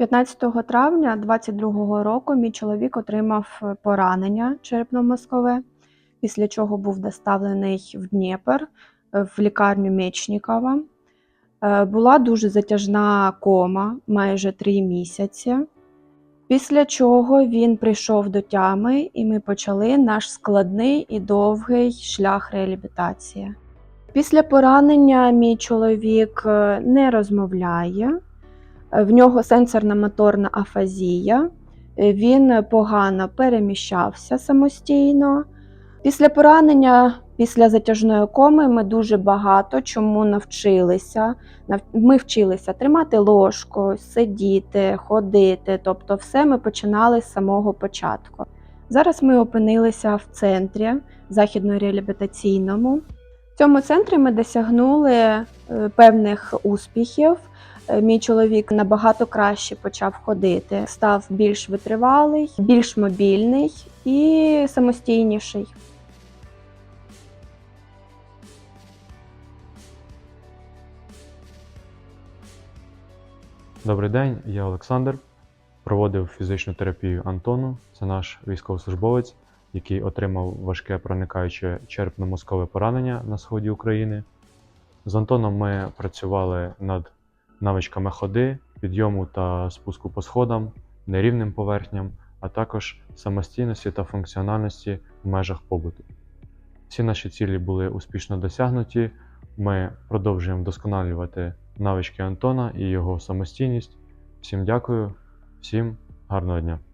15 травня 2022 року мій чоловік отримав поранення черепно-мозкове, після чого був доставлений в Дніпр е, в лікарню Мечнікова. Е, Була дуже затяжна кома, майже три місяці. Після чого він прийшов до тями, і ми почали наш складний і довгий шлях реабілітації. Після поранення мій чоловік е, не розмовляє. В нього сенсорна моторна афазія, він погано переміщався самостійно. Після поранення, після затяжної коми, ми дуже багато чому навчилися. Ми вчилися тримати ложку, сидіти, ходити, тобто все ми починали з самого початку. Зараз ми опинилися в центрі західно-реабілітаційному. В цьому центрі ми досягнули е, певних успіхів. Е, Мій чоловік набагато краще почав ходити, став більш витривалий, більш мобільний і самостійніший. Добрий день, я Олександр. Проводив фізичну терапію Антону. Це наш військовослужбовець, який отримав важке проникаюче черепно-мозкове поранення на сході України. З Антоном ми працювали над навичками ходи, підйому та спуску по сходам, нерівним поверхням, а також самостійності та функціональності в межах побуту. Всі наші цілі були успішно досягнуті. Ми продовжуємо вдосконалювати навички Антона і його самостійність. Всім дякую, всім гарного дня!